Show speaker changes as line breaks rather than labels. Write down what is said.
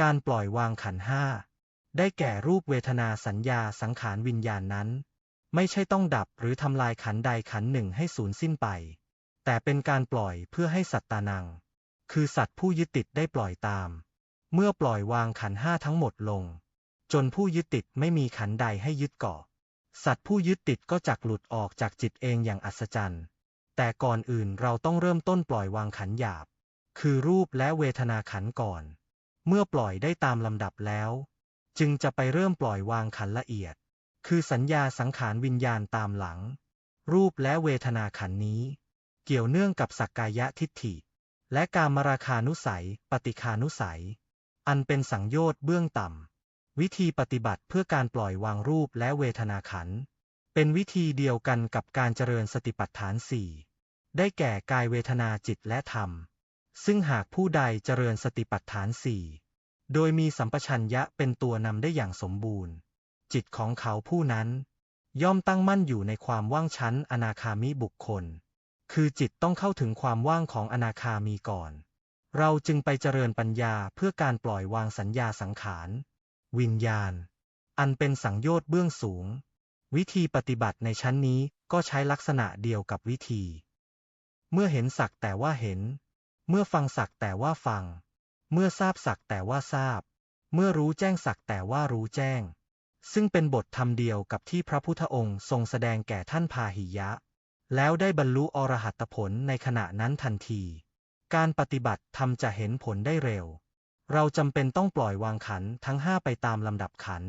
การปล่อยวางขันห้า ได้แก่รูปเวทนาสัญญาสังขารวิญญาณนั้น ไม่ใช่ต้องดับหรือทำลายขันใดขันหนึ่งให้สูญสิ้นไป แต่เป็นการปล่อยเพื่อให้สัตตานัง คือสัตว์ผู้ยึดติดได้ปล่อยตาม เมื่อปล่อยวางขันห้าทั้งหมดลง จนผู้ยึดติดไม่มีขันใดให้ยึดเกาะ สัตว์ผู้ยึดติดก็จักหลุดออกจากจิตเองอย่างอัศจรรย์ แต่ก่อนอื่นเราต้องเริ่มต้นปล่อยวางขันหยาบ คือรูปและเวทนาขันก่อน เมื่อปล่อยได้ตามลำดับแล้ว จึงจะไปเริ่มปล่อยวางขันละเอียด คือสัญญาสังขารวิญญาณตามหลัง รูปและเวทนาขันนี้ เกี่ยวเนื่องกับสักกายะทิฏฐิ และการมราคานุสัย ปฏิคานุสัย อันเป็นสังโยชน์เบื้องต่ำวิธีปฏิบัติเพื่อการปล่อยวางรูปและเวทนาขันเป็นวิธีเดียวกันกับการเจริญสติปัฏฐานสี่ได้แก่กายเวทนาจิตและธรรม ซึ่งหากผู้ใดเจริญสติปัฏฐานสี่ โดยมีสัมปชัญญะเป็นตัวนำได้อย่างสมบูรณ์ จิตของเขาผู้นั้น ย่อมตั้งมั่นอยู่ในความว่างชั้นอนาคามิบุคคล คือจิตต้องเข้าถึงความว่างของอนาคามีก่อน เราจึงไปเจริญปัญญาเพื่อการปล่อยวางสัญญาสังขาร วิญญาณ อันเป็นสังโยชน์เบื้องสูง วิธีปฏิบัติในชั้นนี้ก็ใช้ลักษณะเดียวกับวิธี เมื่อเห็นสักแต่ว่าเห็น เมื่อฟังสักแต่ว่าฟัง เมื่อทราบสักแต่ว่าทราบ เมื่อรู้แจ้งสักแต่ว่ารู้แจ้ง ซึ่งเป็นบทธรรมเดียวกับที่พระพุทธองค์ทรงแสดงแก่ท่านพาหิยะ แล้วได้บรรลุอรหัตผลในขณะนั้นทันที การปฏิบัติธรรมจะเห็นผลได้เร็ว เราจำเป็นต้องปล่อยวางขันทั้งห้าไปตามลำดับขัน